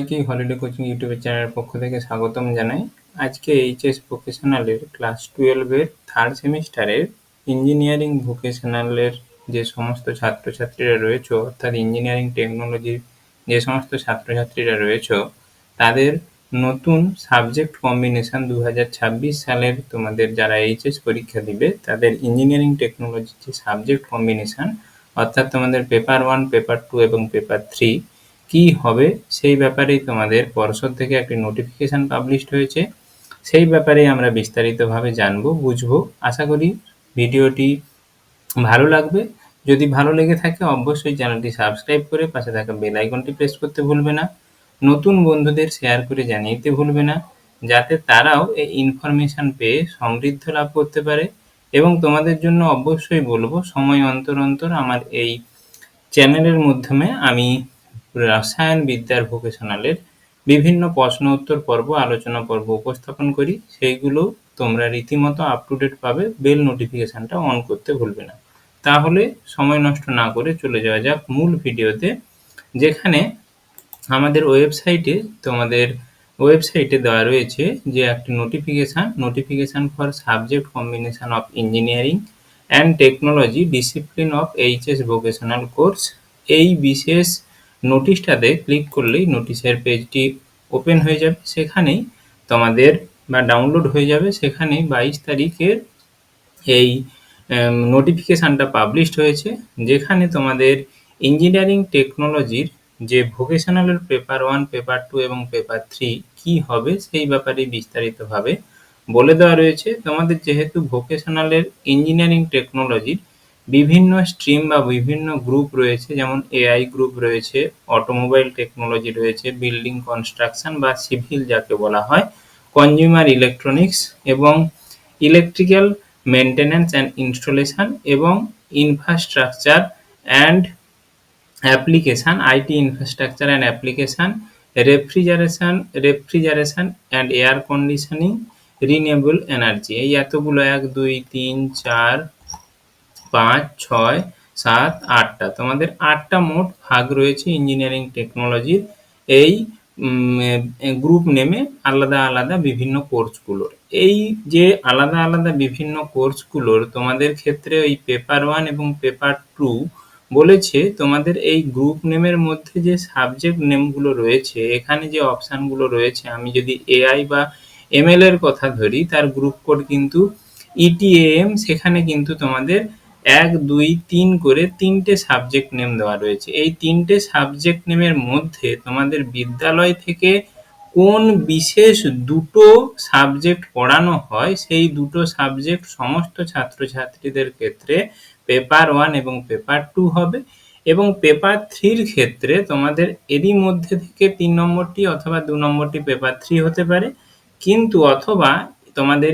সবাইকে holiday coaching YouTube চ্যানেলের পক্ষ থেকে স্বাগতম জানাই। আজকে এইচএস ভোকেশনালের ক্লাস টুয়েলভের থার্ড সেমিস্টারের ইঞ্জিনিয়ারিং ভোকেশনালের যে সমস্ত ছাত্রছাত্রীরা রয়েছে, অর্থাৎ ইঞ্জিনিয়ারিং টেকনোলজির যে সমস্ত ছাত্রছাত্রীরা রয়েছে, তাদের নতুন সাবজেক্ট কম্বিনেশন দু হাজার ছাব্বিশ সালের তোমাদের যারা এইচএস পরীক্ষা দিবে, তাদের ইঞ্জিনিয়ারিং টেকনোলজির যে সাবজেক্ট কম্বিনেশন অর্থাৎ তোমাদের পেপার ওয়ান পেপার টু এবং পেপার থ্রি কি হবে, সেই ব্যাপারেই তোমাদের পর্ষদ থেকে একটি নোটিফিকেশান পাবলিশড হয়েছে। সেই ব্যাপারে আমরা বিস্তারিতভাবে জানব, বুঝব। আশা করি ভিডিওটি ভালো লাগবে। যদি ভালো লেগে থাকে, অবশ্যই চ্যানেলটি সাবস্ক্রাইব করে পাশে থাকা বেল আইকনটি প্রেস করতে ভুলবে না। নতুন বন্ধুদের শেয়ার করে জানিয়ে দিতে ভুলবে না, যাতে তারাও এই ইনফরমেশান পেয়ে সমৃদ্ধ লাভ করতে পারে। এবং তোমাদের জন্য অবশ্যই বলব, সময় অন্তর অন্তর আমার এই চ্যানেলের মাধ্যমে আমি রসায়ন বিদ্যার ভোকেশনালের বিভিন্ন প্রশ্ন উত্তর পর্ব, আলোচনা পর্ব উপস্থাপন করি। সেইগুলো তোমরা রীতিমতো আপ টু ডেট পাবে বেল নোটিফিকেশানটা অন করতে ভুলবে না। তাহলে সময় নষ্ট না করে চলে যাওয়া যাক মূল ভিডিওতে যেখানে আমাদের ওয়েবসাইটে তোমাদের ওয়েবসাইটে দেওয়া রয়েছে যে একটি notification notification for subject combination of engineering and technology discipline of HS vocational course এই বিশেষ নোটিশটাতে ক্লিক করলেই নোটিশের পেজটি ওপেন হয়ে যাবে। সেখানেই তোমাদের বা ডাউনলোড হয়ে যাবে। সেখানেই বাইশ তারিখের এই নোটিফিকেশানটা পাবলিশড হয়েছে, যেখানে তোমাদের ইঞ্জিনিয়ারিং টেকনোলজির যে ভোকেশনালের পেপার ওয়ান পেপার টু এবং পেপার থ্রি কী হবে সেই ব্যাপারে বিস্তারিতভাবে বলে দেওয়া রয়েছে। তোমাদের যেহেতু ভোকেশনালের ইঞ্জিনিয়ারিং টেকনোলজির বিভিন্ন স্ট্রিম বা বিভিন্ন গ্রুপ রয়েছে, যেমন এআই গ্রুপ রয়েছে অটোমোবাইল টেকনোলজি রয়েছে বিল্ডিং কনস্ট্রাকশন বা সিভিল যাকে বলা হয় কনজিউমার ইলেকট্রনিক্স এবং ইলেকট্রিক্যাল মেনটেন্যান্স অ্যান্ড ইনস্টলেশন এবং infrastructure and application IT infrastructure and application refrigeration refrigeration and air conditioning renewable energy এই এতগুলো, এক, দুই, তিন, চার পাঁচ, ছয়, সাত, আটটা। তোমাদের আটটা মোট ভাগ রয়েছে ইঞ্জিনিয়ারিং টেকনোলজির। এই গ্রুপ নেমে আলাদা আলাদা বিভিন্ন কোর্সগুলোর। এই যে আলাদা আলাদা বিভিন্ন কোর্সগুলোর তোমাদের ক্ষেত্রে ওই পেপার ওয়ান এবং পেপার টু বলেছে, তোমাদের এই গ্রুপ নেমের মধ্যে যে সাবজেক্ট নেমগুলো রয়েছে, এখানে যে অপশানগুলো রয়েছে, আমি যদি এআই বা এমএল এর কথা ধরি, তার গ্রুপ কোড কিন্তু ইটিএএম, সেখানে কিন্তু তোমাদের এক, দুই, তিন করে তিনটে সাবজেক্ট নেম দেওয়া রয়েছে। এই তিনটে সাবজেক্ট নেমের মধ্যে তোমাদের বিদ্যালয় থেকে কোন বিশেষ দুটো সাবজেক্ট পড়ানো হয়, সেই দুটো সাবজেক্ট সমস্ত ছাত্রছাত্রীদের ক্ষেত্রে পেপার ওয়ান এবং পেপার টু হবে এবং পেপার থ্রির ক্ষেত্রে তোমাদের এরই মধ্যে থেকে তিন নম্বরটি অথবা দু নম্বরটি পেপার থ্রি হতে পারে। কিন্তু অথবা তোমাদের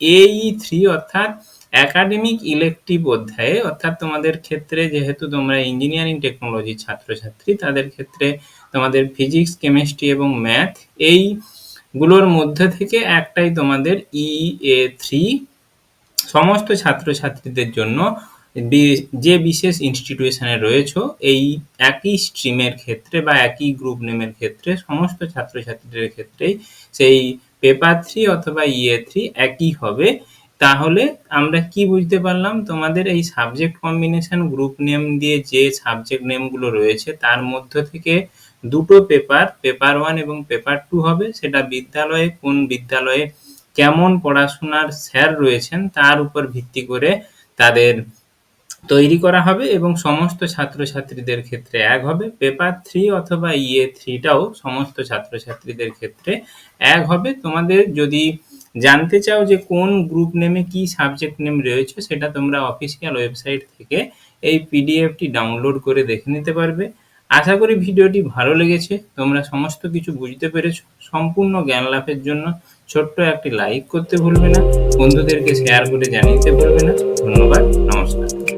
এই থ্রি অর্থাৎ একাডেমিক ইলেকটিভ অধ্যায়ে, অর্থাৎ তোমাদের ক্ষেত্রে যেহেতু তোমরা ইঞ্জিনিয়ারিং টেকনোলজির ছাত্রছাত্রী, তাদের ক্ষেত্রে তোমাদের ফিজিক্স কেমিস্ট্রি এবং ম্যাথ এইগুলোর মধ্যে থেকে একটাই তোমাদের ই এ থ্রি সমস্ত ছাত্রছাত্রীদের জন্য যে বিশেষ ইনস্টিটিউশনে রয়েছে, এই একই স্ট্রিমের ক্ষেত্রে বা একই গ্রুপ নেমের ক্ষেত্রে সমস্ত ছাত্রছাত্রীদের ক্ষেত্রেই সেই পেপার থ্রি অথবা ইয়ে থ্রি একই হবে। তাহলে আমরা কি বুঝতে পারলাম? তোমাদের এই সাবজেক্ট কম্বিনেশন গ্রুপ নেম দিয়ে যে সাবজেক্ট নেমগুলো রয়েছে, তার মধ্য থেকে দুটো পেপার পেপার ওয়ান এবং পেপার টু হবে। সেটা বিদ্যালয়ে কোন বিদ্যালয়ে কেমন পড়াশোনার স্যার রয়েছেন, তার উপর ভিত্তি করে তাদের তৈরি করা হবে এবং সমস্ত ছাত্রছাত্রীদের ক্ষেত্রে এক হবে। পেপার থ্রি অথবা ইয়ে থ্রিটাও সমস্ত ছাত্রছাত্রীদের ক্ষেত্রে এক হবে। তোমাদের যদি জানতে চাও যে কোন গ্রুপ নেমে কি সাবজেক্ট নেম রয়েছে, সেটা তোমরা অফিসিয়াল ওয়েবসাইট থেকে এই পিডিএফটি ডাউনলোড করে দেখে নিতে পারবে। আশা করি ভিডিওটি ভালো লেগেছে, তোমরা সমস্ত কিছু বুঝতে পেরেছ। সম্পূর্ণ জ্ঞান লাভের জন্য ছোট্ট একটি লাইক করতে ভুলবে না, বন্ধুদেরকে শেয়ার করে জানিয়ে ভুলবে না। ধন্যবাদ, নমস্কার।